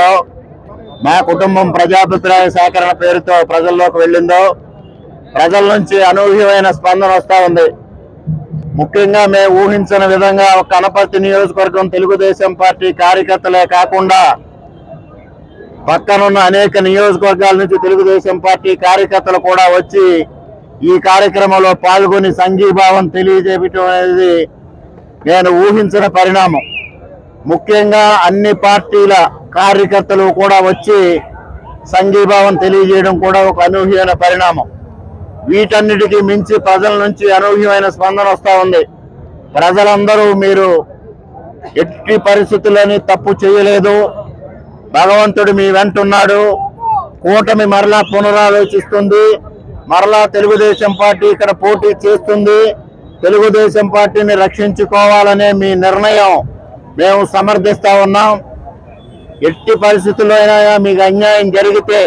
నియోజకవర్గంలో మా కుటుంబం ప్రజాభిప్రాయ సేకరణ పేరుతో ప్రజల్లోకి వెళ్ళిందో ప్రజల నుంచి అనూహ్యమైన స్పందన వస్తూ ఉంది. ముఖ్యంగా మేము ఊహించిన విధంగా కనపర్తి నియోజకవర్గం తెలుగుదేశం పార్టీ కార్యకర్తలే కాకుండా పక్కనున్న అనేక నియోజకవర్గాల నుంచి తెలుగుదేశం పార్టీ కార్యకర్తలు కూడా వచ్చి ఈ కార్యక్రమంలో పాల్గొని సంఘీభావం తెలియజేయటం అనేది నేను ఊహించిన పరిణామం. ముఖ్యంగా అన్ని పార్టీల కార్యకర్తలు కూడా వచ్చి సంఘీభావం తెలియజేయడం కూడా ఒక అనూహ్యమైన పరిణామం. వీటన్నిటికీ మించి ప్రజల నుంచి అనూహ్యమైన స్పందన వస్తూ ఉంది. ప్రజలందరూ మీరు ఎట్టి పరిస్థితులని తప్పు చేయలేదు. భగవంతుడు మీ వెంటున్నాడు కూటమి మరలా పునరాలోచిస్తుంది. మరలా తెలుగుదేశం పార్టీ ఇక్కడ పోటీ చేస్తుంది. తెలుగుదేశం పార్టీని రక్షించుకోవాలనే మీ నిర్ణయం మేము సమర్థిస్తా ఉన్నాం. ఎట్టి పరిస్థితుల్లో అయినా మీకు అన్యాయం జరిగితే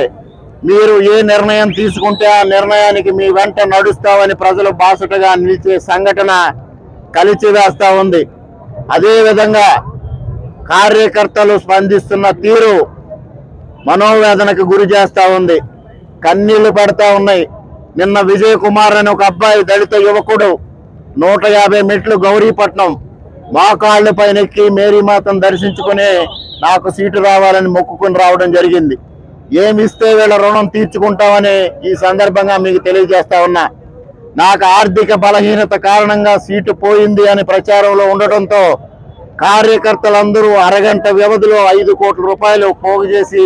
మీరు ఏ నిర్ణయం తీసుకుంటే ఆ నిర్ణయానికి మీ వెంట నడుస్తామని ప్రజలు బాసటగా నిలిచే సంఘటన కలిచివేస్తా ఉంది. అదేవిధంగా కార్యకర్తలు స్పందిస్తున్న తీరు మనోవేదనకు గురి చేస్తా ఉంది. కన్నీళ్ళు పడతా ఉన్నాయి. నిన్న విజయ్ కుమార్ అనే ఒక అబ్బాయి దళిత యువకుడు నూట యాభై మెట్లు గౌరీపట్నం మోకాళ్ళపైనెక్కి మేరీమాతను దర్శించుకునే నాకు సీటు రావాలని మొక్కుకుని రావడం జరిగింది. ఏమి ఇస్తే వీళ్ళ రుణం తీర్చుకుంటామని ఈ సందర్భంగా మీకు తెలియజేస్తా ఉన్నా. నాకు ఆర్థిక బలహీనత కారణంగా సీటు పోయింది అని ప్రచారంలో ఉండటంతో కార్యకర్తలందరూ అరగంట వ్యవధిలో ఐదు కోట్ల రూపాయలు పోగు చేసి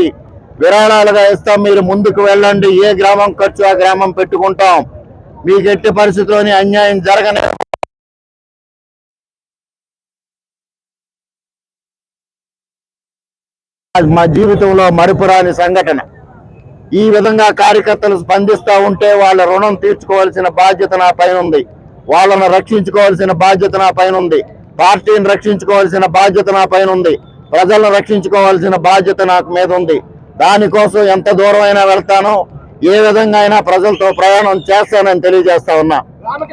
విరాళాలుగా ఇస్తాం మీరు ముందుకు వెళ్ళండి. ఏ గ్రామం ఖర్చు ఆ గ్రామం పెట్టుకుంటాం. మీకు ఎట్టి పరిస్థితుల్లోని అన్యాయం జరగనే మా జీవితంలో మరుపురాని సంఘటన. ఈ విధంగా కార్యకర్తలు స్పందిస్తూ ఉంటే వాళ్ళ రుణం తీర్చుకోవాల్సిన బాధ్యత నా పైన ఉంది. వాళ్ళను రక్షించుకోవాల్సిన బాధ్యత నా పైన ఉంది. పార్టీని రక్షించుకోవాల్సిన బాధ్యత నా పైన ఉంది. ప్రజలను రక్షించుకోవాల్సిన బాధ్యత నాకు మీద ఉంది. దానికోసం ఎంత దూరం అయినా వెళ్తానో ఏ విధంగా అయినా ప్రజలతో ప్రయాణం చేస్తానని తెలియజేస్తా ఉన్నా.